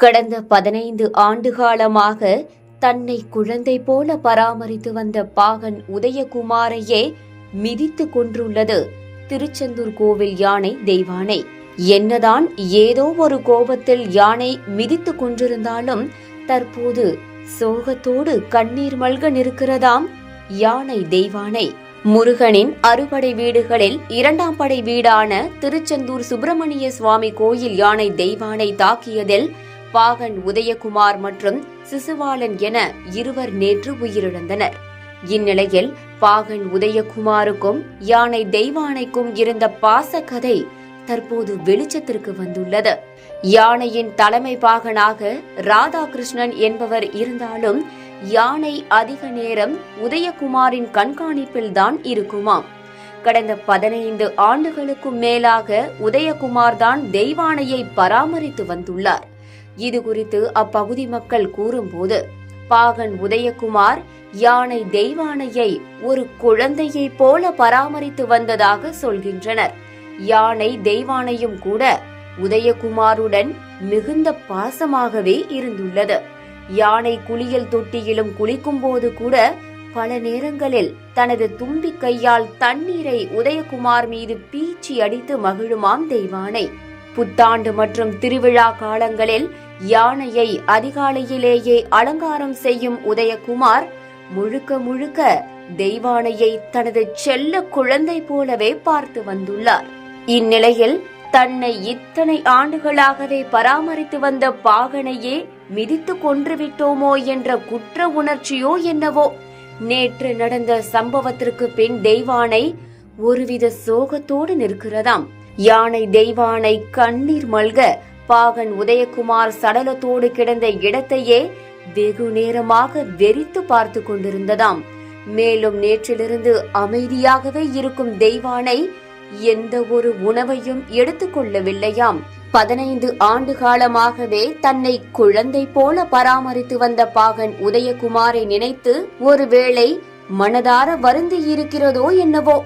கடந்த பதினைந்து ஆண்டு காலமாக தன்னை குழந்தை போல பராமரித்து வந்த பாகன் உதயகுமாரையே மிதித்து கொன்றுள்ளது திருச்செந்தூர் கோவில் யானை தெய்வானை. என்னதான் ஏதோ ஒரு கோபத்தில் யானை மிதித்து கொண்டிருந்தாலும் தற்போது சோகத்தோடு கண்ணீர் மல்க நிற்கிறதாம் யானை தெய்வானை. முருகனின் அறுபடை வீடுகளில் இரண்டாம் படை வீடான திருச்செந்தூர் சுப்பிரமணிய சுவாமி கோயில் யானை தெய்வானை தாக்கியதில் பாகன் உதயகுமார் மற்றும் சிசுவாளன் என இருவர் நேற்று உயிரிழந்தனர். இந்நிலையில் பாகன் உதயகுமாருக்கும் யானை தெய்வானைக்கும் இருந்த பாச கதை தற்போது வெளிச்சத்திற்கு வந்துள்ளது. யானையின் தலைமை பாகனாக ராதாகிருஷ்ணன் என்பவர் இருந்தாலும் யானை அதிக நேரம் உதயகுமாரின் கண்காணிப்பில் தான் இருக்குமாம். கடந்த பதினைந்து ஆண்டுகளுக்கும் மேலாக உதயகுமார் தான் தெய்வானையை பராமரித்து வந்துள்ளார். இது குறித்து அப்பகுதி மக்கள் கூறும்போது பாகன் உதயகுமார் யானை தெய்வானையை ஒரு குழந்தையைப் போல பராமரித்து வந்ததாக சொல்கின்றனர். யானை தெய்வானையும் கூட உதயகுமாருடன் மிகுந்த பாசமாகவே இருந்துள்ளது. யானை குளியல் தொட்டியிலும் குளிக்கும் போது கூட பல நேரங்களில் தனது தும்பி கையால் தண்ணீரை உதயகுமார் மீது பீச்சி அடித்து மகிழுமாம் தெய்வானை. புத்தாண்டு மற்றும் திருவிழா காலங்களில் யானையை அதிகாலையிலேயே அலங்காரம் செய்யும் உதயகுமார் முழுக்க முழுக்க தெய்வானையை தனது செல்ல குழந்தை போலவே பார்த்து வந்துள்ளார். இந்நிலையில் தன்னை இத்தனை ஆண்டுகளாகவே பராமரித்து வந்த பாகனையே மிதித்து கொன்றுவிட்டோமோ என்ற குற்ற உணர்ச்சியோ என்னவோ நேற்று நடந்த சம்பவத்திற்கு பின் தெய்வானை ஒருவித சோகத்தோடு நிற்கிறதாம். யானை தெய்வானை கண்ணீர் மல்க பாகன் உதயகுமார் சடலத்தோடு கிடந்த இடத்தையே வெகு நேரமாக வெறித்து பார்த்து கொண்டிருந்ததாம். மேலும் நேற்றிலிருந்து அமைதியாகவே இருக்கும் தெய்வானை எந்த ஒரு உணவையும் எடுத்துக்கொள்ளவில்லையாம் பதினைந்து ஆண்டு காலமாகவே தன்னை குழந்தை போல பராமரித்து வந்த பாகன் உதயகுமாரை நினைத்து ஒருவேளை மனதார வருந்தி இருக்கிறதோ என்னவோ?